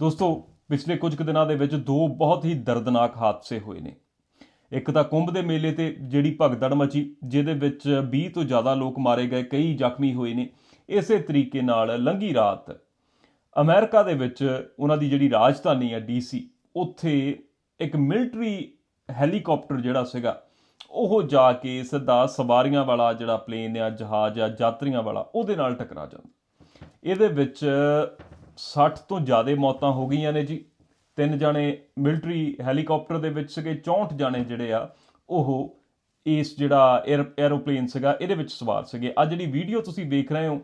ਦੋਸਤੋ, ਪਿਛਲੇ ਕੁਝ ਕੁ ਦਿਨਾਂ ਦੇ ਵਿੱਚ ਦੋ ਬਹੁਤ ਹੀ ਦਰਦਨਾਕ ਹਾਦਸੇ ਹੋਏ ਨੇ। ਇੱਕ ਤਾਂ ਕੁੰਭ ਦੇ ਮੇਲੇ ਤੇ ਜਿਹੜੀ ਭਗਦੜ ਮਚੀ, ਜਿਹਦੇ ਵਿੱਚ 20 ਤੋਂ ਜ਼ਿਆਦਾ ਲੋਕ ਮਾਰੇ ਗਏ, ਕਈ ਜ਼ਖਮੀ ਹੋਏ ਨੇ। ਇਸੇ ਤਰੀਕੇ ਨਾਲ ਲੰਗੀ ਰਾਤ ਅਮਰੀਕਾ ਦੇ ਵਿੱਚ ਉਹਨਾਂ ਦੀ ਜਿਹੜੀ ਰਾਜਧਾਨੀ ਹੈ ਡੀਸੀ ਉੱਥੇ ਇੱਕ ਮਿਲਟਰੀ ਹੈਲੀਕਾਪਟਰ ਜਿਹੜਾ ਸੀਗਾ, ਉਹ ਜਾ ਕੇ ਸਿੱਧਾ ਸਵਾਰੀਆਂ ਵਾਲਾ ਜਿਹੜਾ ਪਲੇਨ ਆ, ਜਹਾਜ਼ ਆ, ਯਾਤਰੀਆਂ ਵਾਲਾ, ਉਹਦੇ ਨਾਲ ਟਕਰਾ ਜਾਂਦਾ। ਇਹਦੇ ਵਿੱਚ 60 ਤੋਂ ਜ਼ਿਆਦਾ ਮੌਤਾਂ ਹੋ ਗਈਆਂ ਨੇ ਜੀ। ਤਿੰਨ ਜਾਣੇ ਮਿਲਟਰੀ ਹੈਲੀਕਾਪਟਰ ਦੇ ਵਿੱਚ ਸੀਗੇ 64 ਜਾਣੇ ਜਿਹੜੇ ਆ, ਉਹ ਇਸ ਜਿਹੜਾ 에ਅਰ 에ਅਰੋਪਲੇਨ ਸੀਗਾ, ਇਹਦੇ ਵਿੱਚ ਸਵਾਰ ਸੀਗੇ। ਆ ਜਿਹੜੀ ਵੀਡੀਓ ਤੁਸੀਂ ਵੇਖ ਰਹੇ ਹੋ,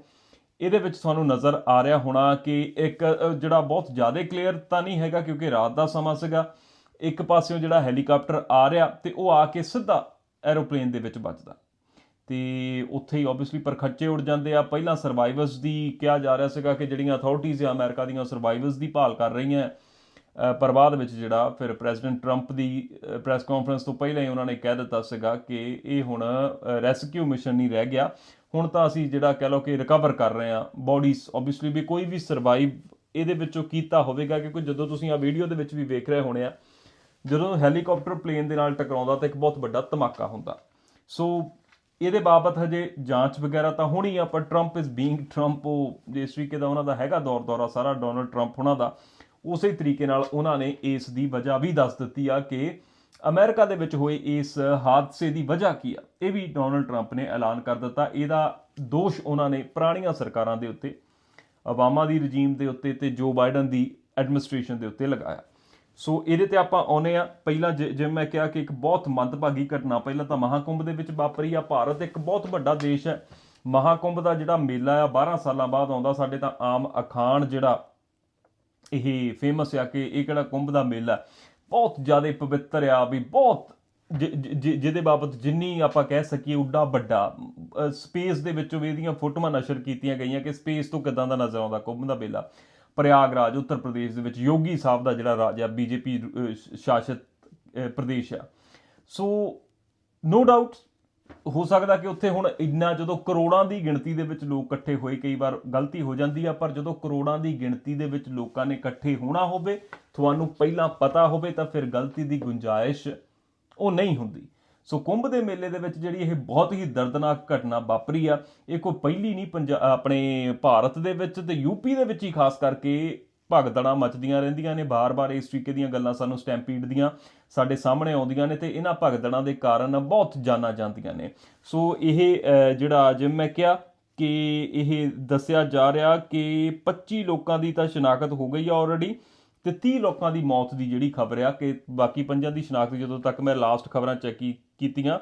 ਇਹਦੇ ਵਿੱਚ ਤੁਹਾਨੂੰ ਨਜ਼ਰ ਆ ਰਿਹਾ ਹੋਣਾ ਕਿ ਇੱਕ ਜਿਹੜਾ ਬਹੁਤ ਜ਼ਿਆਦਾ ਕਲੀਅਰ ਤਾਂ ਨਹੀਂ ਹੈਗਾ ਕਿਉਂਕਿ ਰਾਤ ਦਾ ਸਮਾਂ ਸੀਗਾ। ਇੱਕ ਪਾਸਿਓਂ ਜਿਹੜਾ ਹੈਲੀਕਾਪਟਰ ਆ ਰਿਹਾ ਤੇ ਉਹ ਆ ਕੇ ਸਿੱਧਾ ਐਰੋਪਲੇਨ ਦੇ ਵਿੱਚ ਵੱਜਦਾ। ਤੇ ਉੱਥੇ ਹੀ ਆਬਵੀਅਸਲੀ ਪਰਖੱਚੇ ਉੱਡ ਜਾਂਦੇ ਆ। ਪਹਿਲਾਂ ਸਰਵਾਈਵਰਸ ਦੀ ਕਿਹਾ ਜਾ ਰਿਹਾ ਸੀਗਾ ਕਿ ਜਿਹੜੀਆਂ ਅਥਾਰਟੀਆਂ ਆ ਅਮਰੀਕਾ ਦੀਆਂ ਸਰਵਾਈਵਰਸ ਦੀ ਭਾਲ ਕਰ ਰਹੀਆਂ। ਪਰ ਬਾਅਦ ਵਿੱਚ ਜਿਹੜਾ ਫਿਰ ਪ੍ਰੈਜ਼ੀਡੈਂਟ ਟਰੰਪ ਦੀ ਪ੍ਰੈਸ ਕਾਨਫਰੰਸ ਤੋਂ ਪਹਿਲਾਂ ਹੀ ਉਹਨਾਂ ਨੇ ਕਹਿ ਦਿੱਤਾ ਸੀਗਾ ਕਿ ਇਹ ਹੁਣ ਰੈਸਕਿਊ ਮਿਸ਼ਨ ਨਹੀਂ ਰਹਿ ਗਿਆ। ਹੁਣ ਤਾਂ ਅਸੀਂ ਜਿਹੜਾ ਕਹਿ ਲਓ ਕਿ ਰਿਕਵਰ ਕਰ ਰਹੇ ਆ ਬਾਡੀਜ਼ ਆਬਵੀਅਸਲੀ ਵੀ ਕੋਈ ਵੀ ਸਰਵਾਈਵ ਇਹਦੇ ਵਿੱਚੋਂ ਕੀਤਾ ਹੋਵੇਗਾ, ਕਿਉਂਕਿ ਜਦੋਂ ਤੁਸੀਂ ਆ ਵੀਡੀਓ ਦੇ ਵਿੱਚ ਵੀ ਵੇਖ ਰਹੇ ਹੋਣੇ ਆ, ਜਦੋਂ ਹੈਲੀਕਾਪਟਰ ਪਲੇਨ ਦੇ ਨਾਲ ਟਕਰਾਉਂਦਾ ਤਾਂ ਇੱਕ ਬਹੁਤ ਵੱਡਾ ਧਮਾਕਾ ਹੁੰਦਾ। ਸੋ ਇਹਦੇ ਬਾਬਤ ਹਜੇ ਜਾਂਚ ਵਗੈਰਾ ਤਾਂ ਹੋਣੀ ਆ, ਪਰ ਟਰੰਪ ਇਜ਼ ਬੀਇੰਗ ਟਰੰਪ ਉਹ ਜਿਸ ਤਰੀਕੇ ਦਾ ਉਹਨਾਂ ਦਾ ਹੈਗਾ ਦੌਰ, ਦੌਰਾ ਸਾਰਾ ਡੋਨਲਡ ਟਰੰਪ ਉਹਨਾਂ ਦਾ, ਉਸੇ ਤਰੀਕੇ ਨਾਲ ਉਹਨਾਂ ਨੇ ਇਸ ਦੀ ਵਜ੍ਹਾ ਵੀ ਦੱਸ ਦਿੱਤੀ ਆ ਕਿ ਅਮਰੀਕਾ ਦੇ ਵਿੱਚ ਹੋਏ ਇਸ ਹਾਦਸੇ ਦੀ ਵਜ੍ਹਾ ਕੀ ਆ, ਇਹ ਵੀ ਡੋਨਲਡ ਟਰੰਪ ਨੇ ਐਲਾਨ ਕਰ ਦਿੱਤਾ। ਇਹਦਾ ਦੋਸ਼ ਉਹਨਾਂ ਨੇ ਪੁਰਾਣੀਆਂ ਸਰਕਾਰਾਂ ਦੇ ਉੱਤੇ, ਓਬਾਮਾ ਦੀ ਰਜੀਮ ਦੇ ਉੱਤੇ ਤੇ ਜੋ ਬਾਈਡਨ ਦੀ ਐਡਮਿਨਿਸਟ੍ਰੇਸ਼ਨ ਦੇ ਉੱਤੇ ਲਗਾਇਆ। ਸੋ ਇਹਦੇ ਤੇ ਆਪਾਂ ਆਉਨੇ ਆ ਪਹਿਲਾਂ ਜਿ- ਜਿਵੇਂ ਮੈਂ ਕਿਹਾ ਕਿ ਇੱਕ ਬਹੁਤ ਮੰਦਭਾਗੀ ਘਟਨਾ, ਪਹਿਲਾਂ ਤਾਂ ਮਹਾਕੁੰਭ ਦੇ ਵਿੱਚ ਵਾਪਰੀ ਆ। ਭਾਰਤ ਇੱਕ ਬਹੁਤ ਵੱਡਾ ਦੇਸ਼ ਹੈ। ਮਹਾਕੁੰਭ ਦਾ ਜਿਹੜਾ ਮੇਲਾ ਆ 12 ਸਾਲਾਂ ਬਾਅਦ ਆਉਂਦਾ। ਸਾਡੇ ਤਾਂ ਆਮ ਅਖਾਣ ਜਿਹੜਾ ਇਹ ਫੇਮਸ ਆ ਕਿ ਇਹ ਕਿਹੜਾ ਕੁੰਭ ਦਾ ਮੇਲਾ ਬਹੁਤ ਜ਼ਿਆਦਾ ਪਵਿੱਤਰ ਆ ਵੀ ਬਹੁਤ ਜਿ- ਜਿਹਦੇ ਬਾਬਤ ਜਿੰਨੀ ਆਪਾਂ ਕਹਿ ਸਕੀਏ ਉੱਡਾ ਵੱਡਾ ਸਪੇਸ ਦੇ ਵਿੱਚੋਂ ਵੀ ਇਹਦੀਆਂ ਫੋਟੋਆਂ ਨਸ਼ਰ ਕੀਤੀਆਂ ਗਈਆਂ ਕਿ ਸਪੇਸ ਤੋਂ ਕਿਦਾਂ ਦਾ ਨਜ਼ਰ ਆਉਂਦਾ ਕੁੰਭ ਦਾ ਮੇਲਾ। ਪ੍ਰਯਾਗਰਾਜ ਉੱਤਰ ਪ੍ਰਦੇਸ਼ ਦੇ ਵਿੱਚ ਯੋਗੀ ਸਾਹਿਬ ਦਾ ਜਿਹੜਾ ਰਾਜ ਆ ਬੀਜੇਪੀ ਸ਼ਾਸਿਤ ਅਹ, ਪ੍ਰਦੇਸ਼ ਆ। ਸੋ ਨੋ ਡਾਊਟ ਹੋ ਸਕਦਾ ਕਿ ਉੱਥੇ ਹੁਣ ਇੰਨਾ ਜਦੋਂ ਕਰੋੜਾਂ ਦੀ ਗਿਣਤੀ ਦੇ ਵਿੱਚ ਲੋਕ ਇਕੱਠੇ ਹੋਏ ਕਈ ਵਾਰ ਗਲਤੀ ਹੋ ਜਾਂਦੀ ਆ ਪਰ ਜਦੋਂ ਕਰੋੜਾਂ ਦੀ ਗਿਣਤੀ ਦੇ ਵਿੱਚ ਲੋਕਾਂ ਨੇ ਇਕੱਠੇ ਹੋਣਾ ਹੋਵੇ ਤੁਹਾਨੂੰ ਪਹਿਲਾਂ ਪਤਾ ਹੋਵੇ ਤਾਂ ਫਿਰ ਗਲਤੀ ਦੀ ਗੁੰਜਾਇਸ਼ ਉਹ ਨਹੀਂ ਹੁੰਦੀ। ਸੋ ਕੁੰਭ ਦੇ ਮੇਲੇ ਦੇ ਵਿੱਚ ਜਿਹੜੀ ਇਹ ਬਹੁਤ ਹੀ ਦਰਦਨਾਕ ਘਟਨਾ ਵਾਪਰੀ ਆ ਇਹ ਕੋਈ ਪਹਿਲੀ ਨਹੀਂ, ਪੰਜਾ, ਆਪਣੇ ਭਾਰਤ ਦੇ ਵਿੱਚ ਤੇ ਯੂਪੀ ਦੇ ਵਿੱਚ ਹੀ ਖਾਸ ਕਰਕੇ ਭਗਦੜਾਂ ਮਚਦੀਆਂ ਰਹਿੰਦੀਆਂ ਨੇ, ਬਾਰ-ਬਾਰ ਇਸ ਤਰੀਕੇ ਦੀਆਂ ਗੱਲਾਂ ਸਾਨੂੰ ਸਟੈਂਪੀਡ ਦੀਆਂ ਸਾਡੇ ਸਾਹਮਣੇ ਆਉਂਦੀਆਂ ਨੇ ਤੇ ਇਹਨਾਂ ਭਗਦੜਾਂ ਦੇ ਕਾਰਨ ਬਹੁਤ ਜਾਨਾਂ ਜਾਂਦੀਆਂ ਨੇ। ਸੋ ਇਹ ਜਿਹੜਾ ਜਿਵੇਂ ਮੈਂ ਕਿਹਾ ਕਿ ਇਹ ਦੱਸਿਆ ਜਾ ਰਿਹਾ ਕਿ 25 ਲੋਕਾਂ ਦੀ ਤਾਂ ਸ਼ਨਾਖਤ ਹੋ ਗਈ ਆ ਆਲਰੇਡੀ ਤੇ 30 ਲੋਕਾਂ ਦੀ ਮੌਤ ਦੀ ਜਿਹੜੀ ਖਬਰ ਆ ਕਿ ਬਾਕੀ ਪੰਜਾਂ ਦੀ ਸ਼ਨਾਖਤ ਜਦੋਂ ਤੱਕ ਮੈਂ ਲਾਸਟ ਖਬਰਾਂ ਚੈੱਕ ਕੀਤੀਆਂ,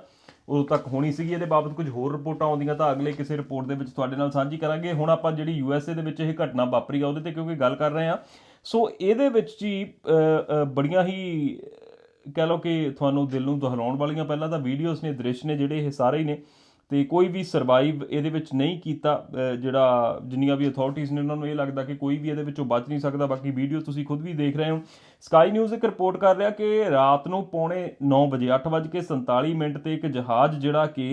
ਉਦੋਂ ਤੱਕ ਹੋਣੀ ਸੀਗੀ। ਇਹਦੇ ਬਾਬਤ ਕੁਝ ਹੋਰ ਰਿਪੋਰਟਾਂ ਆਉਂਦੀਆਂ ਤਾਂ ਅਗਲੇ ਕਿਸੇ ਰਿਪੋਰਟ ਦੇ ਵਿੱਚ ਤੁਹਾਡੇ ਨਾਲ ਸਾਂਝੀ ਕਰਾਂਗੇ। ਹੁਣ ਆਪਾਂ ਜਿਹੜੀ ਯੂਐਸਏ ਦੇ ਵਿੱਚ ਇਹ ਘਟਨਾ ਵਾਪਰੀ ਆ, ਉਹਦੇ ਤੇ ਕਿਉਂਕਿ ਗੱਲ ਕਰ ਰਹੇ ਆ। ਸੋ ਇਹਦੇ ਵਿੱਚ ਜੀ ਬੜੀਆਂ ਹੀ ਕਹਿ ਲਓ ਕਿ ਤੁਹਾਨੂੰ ਦਿਲ ਨੂੰ ਦੁਹਰਾਉਣ ਵਾਲੀਆਂ ਪਹਿਲਾਂ ਤਾਂ ਵੀਡੀਓਜ਼ ਨੇ, ਦ੍ਰਿਸ਼ ਨੇ, ਜਿਹੜੇ ਇਹ ਸਾਰੇ ਹੀ ਨੇ। ਤੇ ਕੋਈ ਵੀ ਸਰਵਾਈਵ ਇਹਦੇ ਵਿੱਚ ਨਹੀਂ ਕੀਤਾ ਜਿਹੜਾ ਜਿੰਨੀਆਂ ਵੀ ਅਥਾਰਟੀਆਂ ਨੇ ਉਹਨਾਂ ਨੂੰ ਇਹ ਲੱਗਦਾ ਕਿ ਕੋਈ ਵੀ ਇਹਦੇ ਵਿੱਚੋਂ ਬਚ ਨਹੀਂ ਸਕਦਾ। ਬਾਕੀ ਵੀਡੀਓ ਤੁਸੀਂ ਖੁਦ ਵੀ ਦੇਖ ਰਹੇ ਹੋ। ਸਕਾਈ ਨਿਊਜ਼ ਇੱਕ ਰਿਪੋਰਟ ਕਰ ਰਿਹਾ ਕਿ ਰਾਤ ਨੂੰ ਪੌਣੇ 9 ਵਜੇ 8:47 ਮਿੰਟ ਤੇ ਇੱਕ ਜਹਾਜ਼ ਜਿਹੜਾ ਕਿ,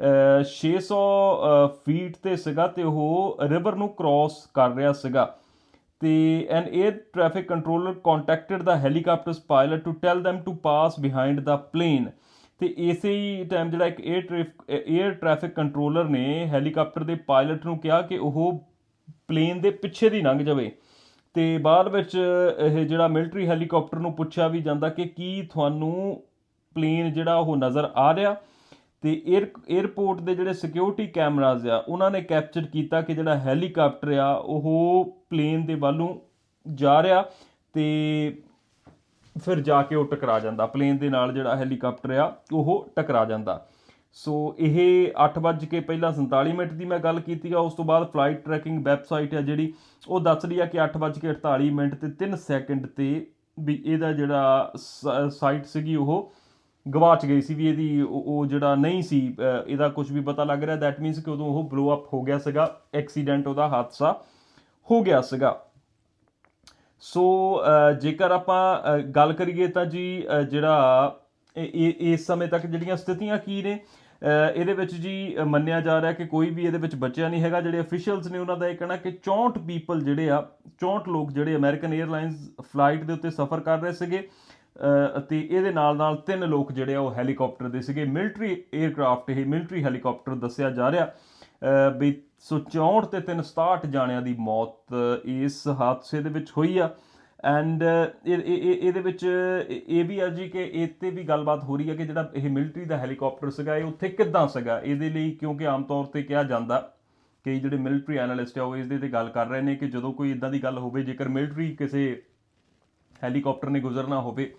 ਅਹ 600 ਫੀਟ ਤੇ ਸੀਗਾ ਤੇ ਉਹ ਰਿਵਰ ਨੂੰ ਕ੍ਰਾਸ ਕਰ ਰਿਹਾ ਸੀਗਾ। ਤੇ an air traffic controller contacted the helicopters pilot to tell them to pass behind the plane ਤੇ ਇਸੇ ਹੀ ਟਾਈਮ ਜਿਹੜਾ ਇੱਕ air traffic air traffic controller ਨੇ ਹੈਲੀਕਾਪਟਰ ਦੇ ਪਾਇਲਟ ਨੂੰ ਕਿਹਾ ਕਿ ਉਹ ਪਲੇਨ ਦੇ ਪਿੱਛੇ ਦੀ ਲੰਘ ਜਾਵੇ। ਤੇ ਬਾਅਦ ਵਿੱਚ ਇਹ ਜਿਹੜਾ ਮਿਲਟਰੀ ਹੈਲੀਕਾਪਟਰ ਨੂੰ ਪੁੱਛਿਆ ਵੀ ਜਾਂਦਾ ਕਿ ਕੀ ਤੁਹਾਨੂੰ ਪਲੇਨ ਜਿਹੜਾ ਉਹ ਨਜ਼ਰ ਆ ਰਿਹਾ? ਤੇ 에ਅਰ 에ਅਰਪੋਰਟ ਦੇ ਜਿਹੜੇ ਸਿਕਿਉਰਿਟੀ ਕੈਮਰਾਜ਼ ਆ, ਉਹਨਾਂ ਨੇ ਕੈਪਚਰ ਕੀਤਾ ਕਿ ਜਿਹੜਾ ਹੈਲੀਕਾਪਟਰ ਆ, ਉਹ ਪਲੇਨ ਦੇ ਵੱਲੋਂ ਜਾ ਰਿਹਾ ਤੇ ਫਿਰ ਜਾ ਕੇ ਉਹ ਟਕਰਾ ਜਾਂਦਾ। ਪਲੇਨ ਦੇ ਨਾਲ ਜਿਹੜਾ ਹੈਲੀਕਾਪਟਰ ਆ, ਉਹ ਟਕਰਾ ਜਾਂਦਾ। ਸੋ ਇਹ 8 ਵੱਜ ਕੇ ਪਹਿਲਾਂ 47 ਮਿੰਟ ਦੀ ਮੈਂ ਗੱਲ ਕੀਤੀ ਆ, ਉਸ ਤੋਂ ਬਾਅਦ ਫਲਾਈਟ ਟਰੈਕਿੰਗ ਵੈਬਸਾਈਟ ਆ ਜਿਹੜੀ, ਉਹ ਦੱਸ ਰਹੀ ਆ ਕਿ 8 ਵੱਜ ਕੇ 48 ਮਿੰਟ ਤੇ 3 ਸੈਕਿੰਡ ਤੇ ਵੀ ਇਹਦਾ ਜਿਹੜਾ ਸਾਈਟ ਸੀਗੀ, ਉਹ ਗਵਾਚ ਗਈ ਸੀ ਵੀ ਇਹਦੀ ਉਹ ਜਿਹੜਾ ਨਹੀਂ ਸੀ ਇਹਦਾ ਕੁਝ ਵੀ ਪਤਾ ਲੱਗ ਰਿਹਾ। ਦੈਟ ਮੀਨਸ ਕਿ ਉਦੋਂ ਉਹ ਬਲੋ ਅਪ ਹੋ ਗਿਆ ਸੀਗਾ ਐਕਸੀਡੈਂਟ ਉਹਦਾ ਹਾਦਸਾ ਹੋ ਗਿਆ ਸੀਗਾ। ਸੋ ਜੇਕਰ ਆਪਾਂ ਗੱਲ ਕਰੀਏ ਤਾਂ ਜੀ ਜਿਹੜਾ ਇਸ ਸਮੇਂ ਤੱਕ ਜਿਹੜੀਆਂ ਸਥਿਤੀਆਂ ਕੀ ਨੇ ਇਹਦੇ ਵਿੱਚ ਜੀ ਮੰਨਿਆ ਜਾ ਰਿਹਾ ਕਿ ਕੋਈ ਵੀ ਇਹਦੇ ਵਿੱਚ ਬਚਿਆ ਨਹੀਂ ਹੈਗਾ। ਜਿਹੜੇ ਅਫੀਸ਼ੀਅਲਸ ਨੇ ਉਹਨਾਂ ਦਾ ਇਹ ਕਹਿਣਾ ਕਿ 64 ਪੀਪਲ ਜਿਹੜੇ ਆ 64 ਲੋਕ ਜਿਹੜੇ ਅਮਰੀਕਨ 에ਅਰਲਾਈਨਸ ਫਲਾਈਟ ਦੇ ਉੱਤੇ ਸਫ਼ਰ ਕਰ ਰਹੇ ਸੀਗੇ ਅਤੇ ਇਹਦੇ ਨਾਲ ਨਾਲ ਤਿੰਨ ਲੋਕ ਜਿਹੜੇ ਆ ਉਹ ਹੈਲੀਕਾਪਟਰ ਦੇ ਸੀਗੇ। ਮਿਲਟਰੀ 에ਅਰਕ੍ਰਾਫਟ ਇਹ ਮਿਲਟਰੀ ਹੈਲੀਕਾਪਟਰ ਦੱਸਿਆ ਜਾ ਰਿਹਾ। ਵੀ ਸੋ 64 ਤੇ 367 ਜਾਣਿਆਂ ਦੀ ਮੌਤ ਇਸ ਹਾਦਸੇ ਦੇ ਵਿੱਚ ਹੋਈ ਆ। ਐਂਡ ਇਹਦੇ ਵਿੱਚ ਇਹ ਇਹ ਵੀ ਆ ਜੀ ਕਿ ਇਹ ਤੇ ਵੀ ਗੱਲਬਾਤ ਹੋ ਰਹੀ ਹੈ ਕਿ ਜਿਹੜਾ ਇਹ ਮਿਲਟਰੀ ਦਾ ਹੈਲੀਕਾਪਟਰ ਸੀਗਾ, ਇਹ ਉੱਥੇ ਕਿੱਦਾਂ ਸੀਗਾ? ਇਹਦੇ ਲਈ ਕਿਉਂਕਿ ਆਮ ਤੌਰ ਤੇ ਕਿਹਾ ਜਾਂਦਾ ਕਿ ਜਿਹੜੇ ਮਿਲਟਰੀ ਐਨਾਲਿਸਟ ਆ ਉਹ ਇਸ ਦੇ ਤੇ ਗੱਲ ਕਰ ਰਹੇ ਨੇ ਕਿ ਜਦੋਂ ਕੋਈ ਇਦਾਂ ਦੀ ਗੱਲ ਹੋਵੇ, ਜੇਕਰ ਮਿਲਟਰੀ ਕਿਸੇ ਹੈਲੀਕਾਪਟਰ ਨੇ ਗੁਜ਼ਰਨਾ ਹੋਵੇ,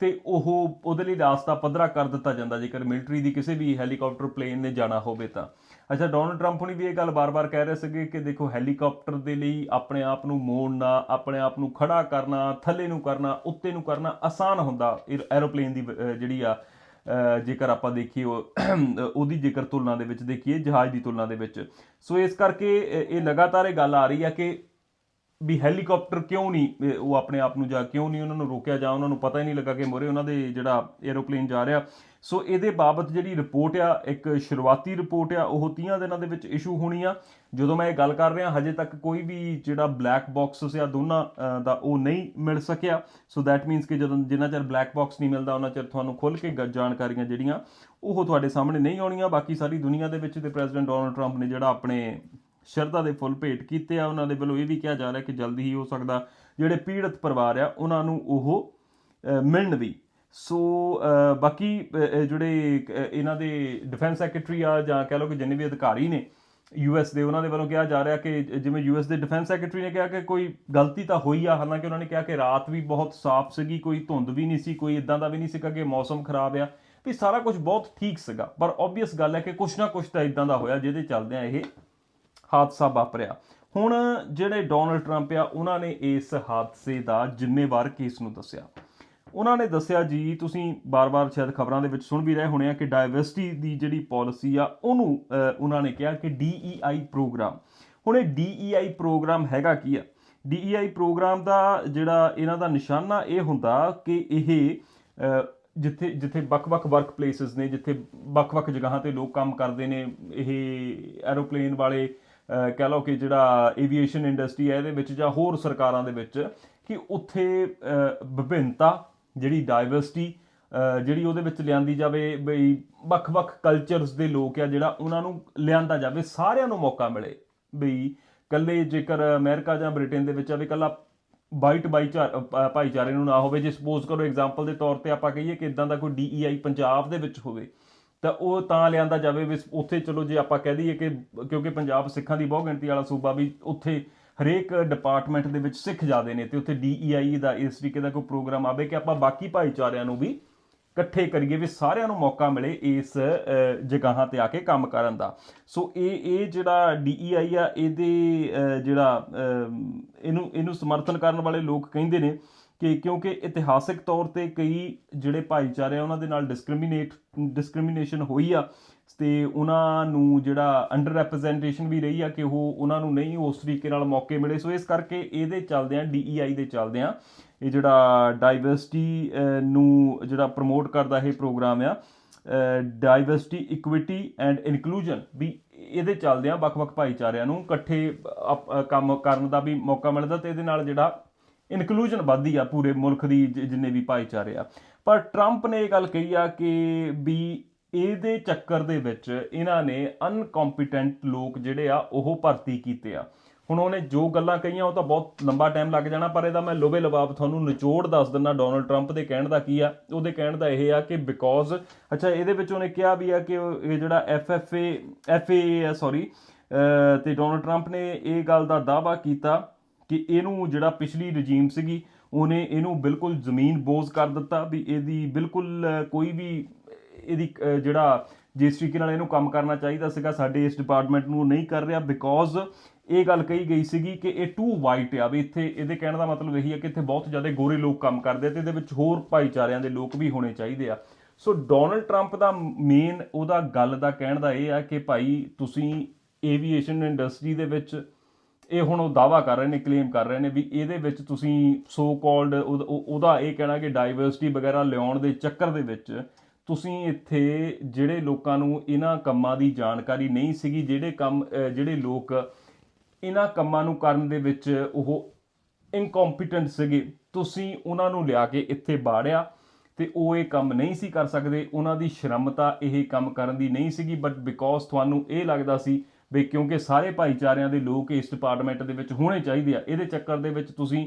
ਤੇ ਉਹ ਉਹਦੇ ਲਈ ਰਾਸਤਾ ਪੱਧਰਾ ਕਰ ਦਿੱਤਾ ਜਾਂਦਾ। ਜੇਕਰ ਮਿਲਟਰੀ ਦੀ ਕਿਸੇ ਵੀ ਹੈਲੀਕਾਪਟਰ ਪਲੇਨ ਨੇ ਜਾਣਾ ਹੋਵੇ ਤਾਂ। ਅੱਛਾ, ਡੋਨਲਡ ਟਰੰਪ ਹੁਣੀ ਵੀ ਇਹ ਗੱਲ ਬਾਰ-ਬਾਰ ਕਹਿ ਰਹੇ ਸੀਗੇ ਕਿ ਦੇਖੋ, ਹੈਲੀਕਾਪਟਰ ਦੇ ਲਈ ਆਪਣੇ ਆਪ ਨੂੰ ਮੋੜਨਾ, ਆਪਣੇ ਆਪ ਨੂੰ ਖੜਾ ਕਰਨਾ, ਥੱਲੇ ਨੂੰ ਕਰਨਾ, ਉੱਤੇ ਨੂੰ ਕਰਨਾ ਆਸਾਨ ਹੁੰਦਾ। ਐਰੋਪਲੇਨ ਦੀ ਜਿਹੜੀ ਆ ਜੇਕਰ ਆਪਾਂ ਦੇਖੀਏ ਉਹਦੀ ਜੇਕਰ ਤੁਲਨਾ ਦੇ ਵਿੱਚ ਦੇਖੀਏ, ਜਹਾਜ਼ ਦੀ ਤੁਲਨਾ ਦੇ ਵਿੱਚ। ਸੋ ਇਸ ਕਰਕੇ, ਇਹ ਲਗਾਤਾਰ ਇਹ ਗੱਲ ਆ ਰਹੀ ਆ ਕਿ ਵੀ ਹੈਲੀਕਾਪਟਰ ਕਿਉਂ ਨਹੀਂ ਉਹ ਆਪਣੇ ਆਪ ਨੂੰ ਜਾ ਕਿਉਂ ਨਹੀਂ ਉਹਨਾਂ ਨੂੰ ਰੋਕਿਆ ਜਾ ਉਹਨਾਂ ਨੂੰ ਪਤਾ ਹੀ ਨਹੀਂ ਲੱਗਾ ਕਿ ਮੋਰੇ ਉਹਨਾਂ ਦੇ ਜਿਹੜਾ 에ਅਰੋਪਲੇਨ ਜਾ ਰਿਹਾ। ਸੋ ਇਹਦੇ ਬਾਬਤ ਜਿਹੜੀ ਰਿਪੋਰਟ ਆ, ਇੱਕ ਸ਼ੁਰੂਆਤੀ ਰਿਪੋਰਟ ਆ, ਉਹ 30 ਦਿਨਾਂ ਦੇ ਵਿੱਚ ਇਸ਼ੂ ਹੋਣੀ ਆ। ਜਦੋਂ ਮੈਂ ਇਹ ਗੱਲ ਕਰ ਰਿਹਾ, ਹਜੇ ਤੱਕ ਕੋਈ ਵੀ ਜਿਹੜਾ ਬਲੈਕ ਬਾਕਸ ਆ ਦੋਨਾਂ ਦਾ ਉਹ ਨਹੀਂ ਮਿਲ ਸਕਿਆ। ਸੋ ਦੈਟ ਮੀਨਸ ਕਿ ਜਦੋਂ ਜਿੰਨਾ ਚਿਰ ਬਲੈਕ ਬਾਕਸ ਨਹੀਂ ਮਿਲਦਾ, ਉਹਨਾਂ ਚਿਰ ਤੁਹਾਨੂੰ ਖੁੱਲ ਕੇ ਗ- ਜਾਣਕਾਰੀਆਂ ਜਿਹੜੀਆਂ, ਉਹ ਤੁਹਾਡੇ ਸਾਹਮਣੇ ਨਹੀਂ ਆਉਣੀਆਂ। ਬਾਕੀ ਸਾਰੀ ਦੁਨੀਆ ਦੇ ਵਿੱਚ ਤੇ ਪ੍ਰੈਜ਼ੀਡੈਂਟ ਡੋਨਲਡ ਟਰੰਪ ਨੇ ਜਿਹੜਾ ਆਪਣੇ ਸ਼ਰਧਾ ਦੇ ਫੁੱਲ ਭੇਟ ਕੀਤੇ ਆ, ਉਹਨਾਂ ਦੇ ਵੱਲੋਂ ਇਹ ਵੀ ਕਿਹਾ ਜਾ ਰਿਹਾ ਕਿ ਜਲਦੀ ਹੀ ਹੋ ਸਕਦਾ, ਜਿਹੜੇ ਪੀੜਤ ਪਰਿਵਾਰ ਆ, ਉਹਨਾਂ ਨੂੰ ਉਹ ਮਿਲਣ ਵੀ। ਸੋ ਬਾਕੀ ਜਿਹੜੇ ਇਹਨਾਂ ਦੇ ਡਿਫੈਂਸ ਸੈਕਟਰੀ ਆ, ਜਾਂ ਕਹਿ ਲਓ ਕਿ ਜਿੰਨੇ ਵੀ ਅਧਿਕਾਰੀ ਨੇ ਯੂਐਸ ਦੇ, ਉਹਨਾਂ ਦੇ ਵੱਲੋਂ ਕਿਹਾ ਜਾ ਰਿਹਾ ਕਿ ਜਿਵੇਂ ਯੂਐਸ ਦੇ ਡਿਫੈਂਸ ਸੈਕਟਰੀ ਨੇ ਕਿਹਾ ਕਿ ਕੋਈ ਗਲਤੀ ਤਾਂ ਹੋਈ ਆ, ਹਾਲਾਂਕਿ ਉਹਨਾਂ ਨੇ ਕਿਹਾ ਕਿ ਰਾਤ ਵੀ ਬਹੁਤ ਸਾਫ਼ ਸੀਗੀ, ਕੋਈ ਧੁੰਦ ਵੀ ਨਹੀਂ ਸੀ, ਕੋਈ ਇਦਾਂ ਦਾ ਵੀ ਨਹੀਂ ਸੀਗਾ ਕਿ ਮੌਸਮ ਖਰਾਬ ਆ, ਵੀ ਸਾਰਾ ਕੁਝ ਬਹੁਤ ਠੀਕ ਸੀਗਾ, ਪਰ ਆਬਵੀਅਸ ਗੱਲ ਹੈ ਕਿ ਕੁਛ ਨਾ ਕੁਛ ਤਾਂ ਇਦਾਂ ਦਾ ਹੋਇਆ, ਜਿਹਦੇ ਚੱਲਦੇ ਆ ਇਹ ਹਾਦਸਾ ਵਾਪਰਿਆ। ਹੁਣ ਜਿਹੜੇ ਡੋਨਲਡ ਟਰੰਪ ਆ, ਉਹਨਾਂ ਨੇ ਇਸ ਹਾਦਸੇ ਦਾ ਜ਼ਿੰਮੇਵਾਰ ਕੇਸ ਨੂੰ ਦੱਸਿਆ। ਉਹਨਾਂ ਨੇ ਦੱਸਿਆ ਜੀ, ਤੁਸੀਂ ਬਾਰ-ਬਾਰ ਸ਼ਾਇਦ ਖਬਰਾਂ ਦੇ ਵਿੱਚ ਸੁਣ ਵੀ ਰਹੇ ਹੋਣੇ ਆ ਕਿ ਡਾਈਵਰਸਿਟੀ ਦੀ ਜਿਹੜੀ ਪਾਲਿਸੀ ਆ, ਉਹਨੂੰ ਉਹਨਾਂ ਨੇ ਕਿਹਾ ਕਿ DEI ਪ੍ਰੋਗਰਾਮ ਹੁਣ ਇਹ DEI ਪ੍ਰੋਗਰਾਮ ਹੈਗਾ ਕੀ ਆ? DEI ਪ੍ਰੋਗਰਾਮ ਦਾ ਜਿਹੜਾ ਇਹਨਾਂ ਦਾ ਨਿਸ਼ਾਨਾ ਇਹ ਹੁੰਦਾ ਕਿ ਇਹ ਜਿੱਥੇ ਜਿੱਥੇ ਵੱਖ-ਵੱਖ ਵਰਕ ਪਲੇਸਸ ਨੇ, ਜਿੱਥੇ ਵੱਖ-ਵੱਖ ਜਗ੍ਹਾਵਾਂ ਤੇ ਲੋਕ ਕੰਮ ਕਰਦੇ ਨੇ, ਇਹ ਐਰੋਪਲੇਨ ਵਾਲੇ, ਅਹ, ਕਹਿ ਲਓ ਕਿ ਜਿਹੜਾ ਏਵੀਏਸ਼ਨ ਇੰਡਸਟਰੀ ਹੈ ਇਹਦੇ ਵਿੱਚ ਜਾਂ ਹੋਰ ਸਰਕਾਰਾਂ ਦੇ ਵਿੱਚ, ਕਿ ਉੱਥੇ ਵਿਭਿੰਨਤਾ ਜਿਹੜੀ ਡਾਈਵਰਸਿਟੀ ਜਿਹੜੀ ਉਹਦੇ ਵਿੱਚ ਲਿਆਂਦੀ ਜਾਵੇ ਬਈ ਵੱਖ-ਵੱਖ ਕਲਚਰਸ ਦੇ ਲੋਕ ਆ ਜਿਹੜਾ ਉਹਨਾਂ ਨੂੰ ਲਿਆਂਦਾ ਜਾਵੇ, ਸਾਰਿਆਂ ਨੂੰ ਮੌਕਾ ਮਿਲੇ ਬਈ ਕੱਲੇ ਜੇਕਰ ਅਮਰੀਕਾ ਜਾਂ ਬ੍ਰਿਟੇਨ ਦੇ ਵਿੱਚ ਆਵੇ ਕੱਲਾ ਵਾਈਟ ਭਾਈਚਾਰੇ ਨੂੰ ਨਾ ਹੋਵੇ, ਜੇ ਸਪੋਜ਼ ਕਰੋ ਐਗਜ਼ਾਮਪਲ ਦੇ ਤੌਰ ਤੇ ਆਪਾਂ ਕਹੀਏ ਕਿ ਇਦਾਂ ਦਾ ਕੋਈ DEI ਪੰਜਾਬ ਦੇ ਵਿੱਚ ਹੋਵੇ, ਤਾਂ ਉਹ ਤਾਂ ਲਿਆਂਦਾ ਜਾਵੇ ਵੀ ਉੱਥੇ ਚਲੋ ਜੇ ਆਪਾਂ ਕਹਿ ਦਈਏ ਕਿ ਕਿਉਂਕਿ ਪੰਜਾਬ ਸਿੱਖਾਂ ਦੀ ਬਹੁ ਗਿਣਤੀ ਵਾਲਾ ਸੂਬਾ ਵੀ ਉੱਥੇ ਹਰੇਕ ਡਿਪਾਰਟਮੈਂਟ ਦੇ ਵਿੱਚ ਸਿੱਖ ਜਾਦੇ ਨੇ ਤੇ ਉੱਥੇ DEI ਦਾ ਇਸ ਤਰੀਕੇ ਦਾ ਕੋਈ ਪ੍ਰੋਗਰਾਮ ਆਵੇ ਕਿ ਆਪਾਂ ਬਾਕੀ ਭਾਈਚਾਰਿਆਂ ਨੂੰ ਵੀ ਇਕੱਠੇ ਕਰੀਏ ਵੀ ਸਾਰਿਆਂ ਨੂੰ ਮੌਕਾ ਮਿਲੇ ਇਸ ਅ, ਤੇ ਆ ਕੇ ਕੰਮ ਕਰਨ ਦਾ। ਸੋ ਇਹ ਇਹ ਜਿਹੜਾ DEI ਆ ਇਹਦੇ ਜਿਹੜਾ ਇਹਨੂੰ ਇਹਨੂੰ ਸਮਰਥਨ ਕਰਨ ਵਾਲੇ ਲੋਕ ਕਹਿੰਦੇ ਨੇ ਕਿ ਕਿਉਂਕਿ ਇਤਿਹਾਸਿਕ ਤੌਰ ਤੇ ਕਈ ਜਿਹੜੇ ਭਾਈਚਾਰੇ ਆ ਉਹਨਾਂ ਦੇ ਨਾਲ ਡਿਸਕ੍ਰਿਮੀਨੇਟ ਡਿਸਕ੍ਰਿਮੀਨੇਸ਼ਨ ਹੋਈ ਆ ਤੇ ਉਹਨਾਂ ਨੂੰ ਜਿਹੜਾ ਅੰਡਰ ਰੈਪਰੈਜ਼ੈਂਟੇਸ਼ਨ ਵੀ ਰਹੀ ਆ ਕਿ ਉਹ ਉਹਨਾਂ ਨੂੰ ਨਹੀਂ ਉਸ ਤਰੀਕੇ ਨਾਲ ਮੌਕੇ ਮਿਲੇ। ਸੋ ਇਸ ਕਰਕੇ ਇਹਦੇ ਚੱਲਦਿਆਂ DEI ਦੇ ਚੱਲਦਿਆਂ ਇਹ ਜਿਹੜਾ ਡਾਈਵਰਸਿਟੀ ਨੂੰ ਜਿਹੜਾ ਪ੍ਰਮੋਟ ਕਰਦਾ ਇਹ ਪ੍ਰੋਗਰਾਮ ਆ ਡਾਈਵਰਸਿਟੀ ਇਕੁਇਟੀ ਐਂਡ ਇਨਕਲੂਜਨ ਵੀ ਇਹਦੇ ਚੱਲਦਿਆਂ ਵੱਖ-ਵੱਖ ਭਾਈਚਾਰਿਆਂ ਨੂੰ। ਇਕੱਠੇ ਅਪ- ਕੰਮ ਕਰਨ ਦਾ ਵੀ ਮੌਕਾ ਮਿਲਦਾ ਤੇ ਇਹਦੇ ਨਾਲ ਜਿਹੜਾ ਇਨਕਲੂਜਨ ਵੱਧਦੀ ਆ ਪੂਰੇ ਮੁਲਕ ਦੀ ਜ- ਜਿੰਨੇ ਵੀ ਭਾਈਚਾਰੇ ਆ। ਪਰ ਟਰੰਪ ਨੇ ਇਹ ਗੱਲ ਕਹੀ ਆ ਕਿ ਵੀ ਇਹਦੇ ਚੱਕਰ ਦੇ ਵਿੱਚ ਇਹਨਾਂ ਨੇ ਅਨਕੰਪੀਟੈਂਟ ਲੋਕ ਜਿਹੜੇ ਆ, ਉਹ ਭਰਤੀ ਕੀਤੇ ਆ। ਹੁਣ ਉਹਨੇ ਜੋ ਗੱਲਾਂ ਕਹੀਆਂ, ਉਹ ਤਾਂ ਬਹੁਤ ਲੰਬਾ ਟਾਈਮ ਲੱਗ ਜਾਣਾ, ਪਰ ਇਹਦਾ ਮੈਂ ਲੋਬੇ ਲਬਾਬ ਤੁਹਾਨੂੰ ਨਿਚੋੜ ਦੱਸ ਦਿੰਦਾ ਡੋਨਲਡ ਟਰੰਪ ਦੇ ਕਹਿਣ ਦਾ ਕੀ ਆ? ਉਹਦੇ ਕਹਿਣ ਦਾ ਇਹ ਆ ਕਿ ਬਿਕੋਜ਼ ਅੱਛਾ, ਇਹਦੇ ਵਿੱਚ ਉਹਨੇ ਕਿਹਾ ਵੀ ਆ ਕਿ ਇਹ ਜਿਹੜਾ ਐਫਐਫਏ ਐਫਏ ਆ ਸੌਰੀ ਤੇ ਡੋਨਲਡ ਟਰੰਪ ਨੇ ਇਹ ਗੱਲ ਦਾ ਦਾਅਵਾ ਕੀਤਾ ਕਿ ਇਹਨੂੰ ਜਿਹੜਾ ਪਿਛਲੀ ਰਜੀਮ ਸੀਗੀ, ਉਹਨੇ ਇਹਨੂੰ ਬਿਲਕੁਲ ਜ਼ਮੀਨ ਬੋਜ਼ ਕਰ ਦਿੱਤਾ, ਵੀ ਇਹਦੀ ਬਿਲਕੁਲ ਕੋਈ ਵੀ ਇਹਦੀ ਜਿਹੜਾ ਜਿਸ ਤਰੀਕੇ ਨਾਲ ਇਹਨੂੰ ਕੰਮ ਕਰਨਾ ਚਾਹੀਦਾ ਸੀਗਾ, ਸਾਡੇ ਇਸ ਡਿਪਾਰਟਮੈਂਟ ਨੂੰ ਉਹ ਨਹੀਂ ਕਰ ਰਿਹਾ ਬਿਕੋਜ਼ ਇਹ ਗੱਲ ਕਹੀ ਗਈ ਸੀਗੀ ਕਿ ਇਹ ਟੂ ਵਾਈਟ ਆ ਵੀ ਇੱਥੇ ਇਹਦੇ ਕਹਿਣ ਦਾ ਮਤਲਬ ਇਹੀ ਹੈ ਕਿ ਇੱਥੇ ਬਹੁਤ ਜ਼ਿਆਦਾ ਗੋਰੇ ਲੋਕ ਕੰਮ ਕਰਦੇ ਆ ਤੇ ਇਹਦੇ ਵਿੱਚ ਹੋਰ ਭਾਈਚਾਰਿਆਂ ਦੇ ਲੋਕ ਵੀ ਹੋਣੇ ਚਾਹੀਦੇ ਆ। ਸੋ ਡੋਨਲਡ ਟਰੰਪ ਦਾ ਮੇਨ ਉਹਦਾ ਗੱਲ ਦਾ ਕਹਿਣ ਦਾ ਇਹ ਆ ਕਿ ਭਾਈ ਤੁਸੀਂ ਏਵੀਏਸ਼ਨ ਇੰਡਸਟਰੀ ਦੇ ਵਿੱਚ ਇਹ ਹੁਣ ਉਹ ਦਾਵਾ ਕਰ ਰਹੇ ਨੇ ਕਲੇਮ ਕਰ ਰਹੇ ਨੇ ਵੀ ਇਹਦੇ ਵਿੱਚ ਤੁਸੀਂ ਸੋ ਕਾਲਡ ਉਹਦਾ ਇਹ ਕਹਿਣਾ ਕਿ ਡਾਈਵਰਸਿਟੀ ਵਗੈਰਾ ਲਿਆਉਣ ਦੇ ਚੱਕਰ ਦੇ ਵਿੱਚ ਤੁਸੀਂ ਇੱਥੇ ਜਿਹੜੇ ਲੋਕਾਂ ਨੂੰ ਇਹਨਾਂ ਕੰਮਾਂ ਦੀ ਜਾਣਕਾਰੀ ਨਹੀਂ ਸੀਗੀ, ਜਿਹੜੇ ਕੰਮ ਜਿਹੜੇ ਲੋਕ ਇਹਨਾਂ ਕੰਮਾਂ ਨੂੰ ਕਰਨ ਦੇ ਵਿੱਚ ਉਹ ਇਨਕੰਪੀਟੈਂਟ ਸੀਗੇ, ਤੁਸੀਂ ਉਹਨਾਂ ਨੂੰ ਲਿਆ ਕੇ ਇੱਥੇ ਬਾੜਿਆ ਤੇ ਉਹ ਇਹ ਕੰਮ ਨਹੀਂ ਸੀ ਕਰ ਸਕਦੇ। ਉਹਨਾਂ ਦੀ ਸ਼ਰਮਤਾ ਇਹ ਕੰਮ ਕਰਨ ਦੀ ਨਹੀਂ ਸੀਗੀ ਬਟ ਬਿਕੋਜ਼ ਤੁਹਾਨੂੰ ਇਹ ਲੱਗਦਾ ਸੀ ਵੀ ਕਿਉਂਕਿ ਸਾਰੇ ਭਾਈਚਾਰਿਆਂ ਦੇ ਲੋਕ ਇਸ ਡਿਪਾਰਟਮੈਂਟ ਦੇ ਵਿੱਚ ਹੋਣੇ ਚਾਹੀਦੇ ਆ, ਇਹਦੇ ਚੱਕਰ ਦੇ ਵਿੱਚ ਤੁਸੀਂ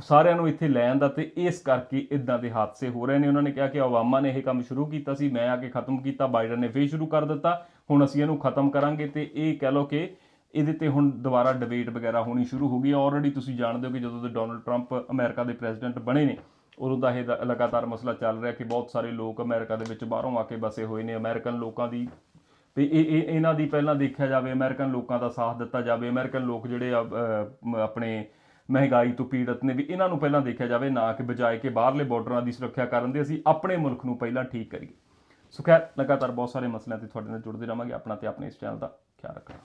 ਸਾਰਿਆਂ ਨੂੰ ਇੱਥੇ ਲੈ ਆਂਦਾ ਤੇ ਇਸ ਕਰਕੇ ਇਦਾਂ ਦੇ ਹਾਦਸੇ ਹੋ ਰਹੇ ਨੇ। ਉਹਨਾਂ ਨੇ ਕਿਹਾ ਕਿ ਓਬਾਮਾ ਨੇ ਇਹ ਕੰਮ ਸ਼ੁਰੂ ਕੀਤਾ ਸੀ ਮੈਂ ਆ ਕੇ ਖਤਮ ਕੀਤਾ ਬਾਈਡਨ ਨੇ ਫੇਰ ਸ਼ੁਰੂ ਕਰ ਦਿੱਤਾ। ਹੁਣ ਅਸੀਂ ਇਹਨੂੰ ਖਤਮ ਕਰਾਂਗੇ ਤੇ ਇਹ ਕਹਿ ਲਓ ਕਿ ਇਹਦੇ ਤੇ ਹੁਣ ਦੁਬਾਰਾ ਡਿਬੇਟ ਵਗੈਰਾ ਹੋਣੀ ਸ਼ੁਰੂ ਹੋ ਗਈ ਹੈ। ਆਲਰੇਡੀ ਤੁਸੀਂ ਜਾਣਦੇ ਹੋ ਕਿ ਜਦੋਂ ਦੇ ਡੋਨਲਡ ਟਰੰਪ ਅਮਰੀਕਾ ਦੇ ਪ੍ਰੈਜ਼ੀਡੈਂਟ ਬਣੇ ਨੇ ਉਦੋਂ ਦਾ ਇਹ ਦ- ਲਗਾਤਾਰ ਮਸਲਾ ਚੱਲ ਰਿਹਾ ਕਿ ਬਹੁਤ ਸਾਰੇ ਲੋਕ ਅਮਰੀਕਾ ਦੇ ਵਿੱਚ ਬਾਹਰੋਂ ਆ ਕੇ ਬਸੇ ਹੋਏ ਨੇ। ਅਮਰੀਕਨ ਲੋਕਾਂ ਦੀ ਵੀ ਇਹ ਇਹ ਇਹਨਾਂ ਦੀ ਪਹਿਲਾਂ ਦੇਖਿਆ ਜਾਵੇ ਅਮਰੀਕਨ ਲੋਕਾਂ ਦਾ ਸਾਥ ਦਿੱਤਾ ਜਾਵੇ। ਅਮਰੀਕਨ ਲੋਕ ਜਿਹੜੇ ਆ, ਆਪਣੇ ਮਹਿੰਗਾਈ ਤੋਂ ਪੀੜਤ ਨੇ ਵੀ ਇਹਨਾਂ ਨੂੰ ਪਹਿਲਾਂ ਦੇਖਿਆ ਜਾਵੇ, ਨਾ ਕਿ ਬਜਾਏ ਕਿ ਬਾਹਰਲੇ ਬਾਰਡਰਾਂ ਦੀ ਸੁਰੱਖਿਆ ਕਰਨ ਦੇ ਅਸੀਂ ਆਪਣੇ ਮੁਲਕ ਨੂੰ ਪਹਿਲਾਂ ਠੀਕ ਕਰੀਏ। ਸੋ ਖੈਰ, ਲਗਾਤਾਰ ਬਹੁਤ ਸਾਰੇ ਮਸਲਿਆਂ ਤੇ ਤੁਹਾਡੇ ਨਾਲ ਜੁੜਦੇ ਰਹਾਂਗੇ, ਆਪਣਾ ਤੇ ਆਪਣੇ ਇਸ ਚੈਨਲ ਦਾ ਖਿਆਲ ਰੱਖਣਾ।